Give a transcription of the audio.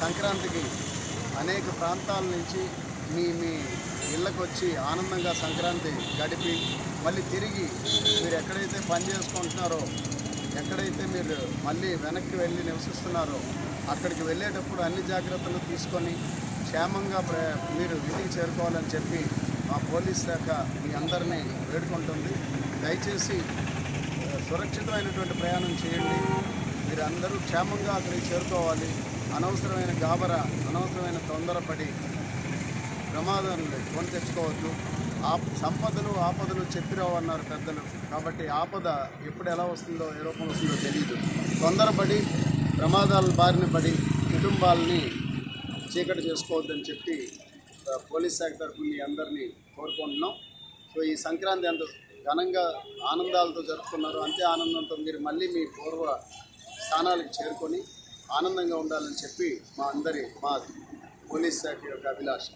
సంక్రాంతికి అనేక ప్రాంతాల నుంచి మీ మీ ఇళ్ళకు వచ్చి ఆనందంగా సంక్రాంతి గడిపి మళ్ళీ తిరిగి మీరు ఎక్కడైతే పని చేసుకుంటున్నారో ఎక్కడైతే మీరు మళ్ళీ వెనక్కి వెళ్ళి నివసిస్తున్నారో అక్కడికి వెళ్ళేటప్పుడు అన్ని జాగ్రత్తలు తీసుకొని క్షేమంగా మీరు ఇంటికి చేరుకోవాలని చెప్పి మా పోలీస్ శాఖ మీ అందరినీ వేడుకుంటుంది. దయచేసి సురక్షితమైనటువంటి ప్రయాణం చేయండి. మీరు అందరూ క్షేమంగా అక్కడికి చేరుకోవాలి. అనవసరమైన గాబర అనవసరమైన తొందరపడి ప్రమాదాలను కొని తెచ్చుకోవద్దు. ఆ సంపదలు ఆపదలు చెప్పిరావు అన్నారు పెద్దలు. కాబట్టి ఆపద ఎప్పుడు ఎలా వస్తుందో ఏ రూపం వస్తుందో తెలియదు తొందరపడి ప్రమాదాల బారిన పడి కుటుంబాలని చీకటి చేసుకోవద్దని చెప్పి పోలీస్ శాఖ తరఫున మీ అందరినీ కోరుకుంటున్నాం. సో ఈ సంక్రాంతి అంత ఘనంగా ఆనందాలతో జరుపుకున్నారు. అంతే ఆనందంతో మీరు మళ్ళీ మీ పూర్వ స్థానాలకు చేరుకొని ఆనందంగా ఉండాలని చెప్పి మా అందరి మా పోలీస్ శాఖ యొక్క అభిలాష.